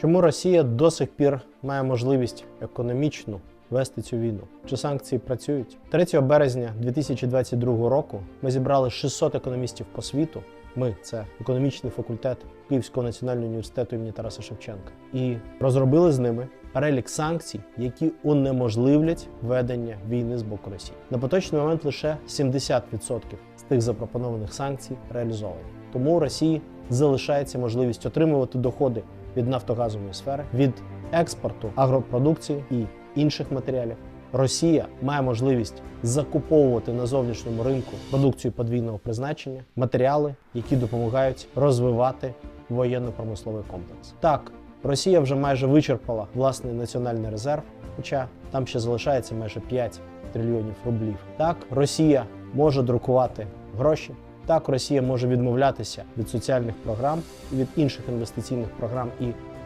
Чому Росія до сих пір має можливість економічну вести цю війну? Чи санкції працюють? 3 березня 2022 року ми зібрали 600 економістів по світу. Ми це економічний факультет Київського національного університету імені Тараса Шевченка, і розробили з ними перелік санкцій, які унеможливлять ведення війни з боку Росії. На поточний момент лише 70% з тих запропонованих санкцій реалізовані. Тому у Росії залишається можливість отримувати доходи від нафтогазової сфери, від експорту агропродукції і інших матеріалів. Росія має можливість закуповувати на зовнішньому ринку продукцію подвійного призначення, матеріали, які допомагають розвивати воєнно-промисловий комплекс. Так, Росія вже майже вичерпала власний національний резерв, хоча там ще залишається майже 5 трильйонів рублів. Так, Росія може друкувати гроші. Так, Росія може відмовлятися від соціальних програм і від інших інвестиційних програм і